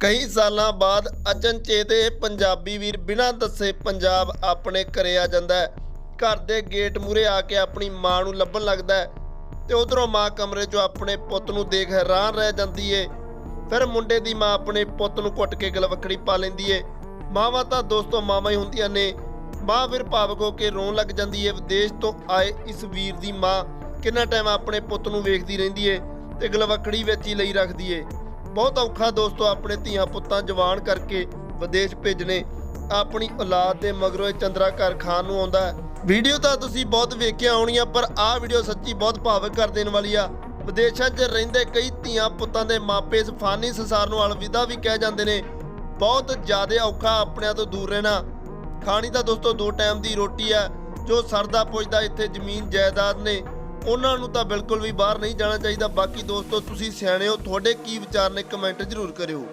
ਕਈ ਸਾਲਾਂ ਬਾਅਦ ਅਚਨਚੇਤੇ ਪੰਜਾਬੀ ਵੀਰ ਬਿਨਾਂ ਦੱਸੇ ਪੰਜਾਬ ਆਪਣੇ ਘਰੇ ਆ ਜਾਂਦਾ ਹੈ। ਘਰ ਦੇ ਗੇਟ ਮੂਰੇ ਆ ਕੇ ਆਪਣੀ ਮਾਂ ਨੂੰ ਲੱਭਣ ਲੱਗਦਾ ਹੈ ਤੇ ਉਧਰੋਂ ਮਾਂ ਕਮਰੇ 'ਚੋਂ ਆਪਣੇ ਪੁੱਤ ਨੂੰ ਦੇਖ ਹੈਰਾਨ ਰਹਿ ਜਾਂਦੀ ਏ। ਫਿਰ ਮੁੰਡੇ ਦੀ ਮਾਂ ਆਪਣੇ ਪੁੱਤ ਨੂੰ ਘੁੱਟ ਕੇ ਗਲਵੱਕੜੀ ਪਾ ਲੈਂਦੀ ਏ। ਮਾਵਾਂ ਤਾਂ ਦੋਸਤੋ ਮਾਵਾਂ ਹੀ ਹੁੰਦੀਆਂ ਨੇ। ਮਾਂ ਫਿਰ ਭਾਵਕ ਹੋ ਕੇ ਰੋਣ ਲੱਗ ਜਾਂਦੀ ਏ। ਵਿਦੇਸ਼ ਤੋਂ ਆਏ ਇਸ ਵੀਰ ਦੀ ਮਾਂ ਕਿੰਨਾ ਟਾਈਮ ਆਪਣੇ ਪੁੱਤ ਨੂੰ ਵੇਖਦੀ ਰਹਿੰਦੀ ਏ ਤੇ ਗਲਵੱਕੜੀ ਵਿੱਚ ਹੀ ਲਈ ਰੱਖਦੀ ਏ। ਬਹੁਤ ਔਖਾ ਦੋਸਤੋ, ਆਪਣੇ ਧੀਆਂ ਪੁੱਤਾਂ ਜਵਾਨ ਕਰਕੇ ਵਿਦੇਸ਼ ਭੇਜਣੇ। ਆਪਣੀ ਔਲਾਦ ਦੇ ਮਗਰੋਂ ਚੰਦਰਾ ਘਰ ਖਾਨ ਨੂੰ ਆਉਂਦਾ ਵੀਡੀਓ ਤਾਂ ਤੁਸੀਂ ਬਹੁਤ ਵੇਖਿਆ ਹੋਣੀਆਂ, ਪਰ ਆਹ ਵੀਡੀਓ ਸੱਚੀ ਬਹੁਤ ਭਾਵਕ ਕਰ ਦੇਣ ਵਾਲੀ ਆ। ਵਿਦੇਸ਼ਾਂ 'ਚ ਰਹਿੰਦੇ ਕਈ ਧੀਆਂ ਪੁੱਤਾਂ ਦੇ ਮਾਪੇ ਇਸ ਫਾਨੀ ਸੰਸਾਰ ਨੂੰ ਅਲਵਿਦਾ ਵੀ ਕਹਿ ਜਾਂਦੇ ਨੇ। ਬਹੁਤ ਜ਼ਿਆਦਾ ਔਖਾ ਆਪਣਿਆਂ ਤੋਂ ਦੂਰ ਰਹਿਣਾ। ਖਾਣੀ ਤਾਂ ਦੋਸਤੋ ਦੋ ਟਾਈਮ ਦੀ ਰੋਟੀ ਆ ਜੋ ਸਰਦਾ ਪੁੱਜਦਾ ਇੱਥੇ ਜ਼ਮੀਨ ਜਾਇਦਾਦ ਨੇ। ਉਹਨਾਂ ਨੂੰ ਤਾਂ ਬਿਲਕੁਲ ਵੀ ਬਾਹਰ ਨਹੀਂ ਜਾਣਾ ਚਾਹੀਦਾ। ਬਾਕੀ ਦੋਸਤੋ, ਤੁਸੀਂ ਸਿਆਣੇ ਹੋ, ਤੁਹਾਡੇ ਕੀ ਵਿਚਾਰ ਨੇ ਕਮੈਂਟ ਜ਼ਰੂਰ ਕਰਿਓ।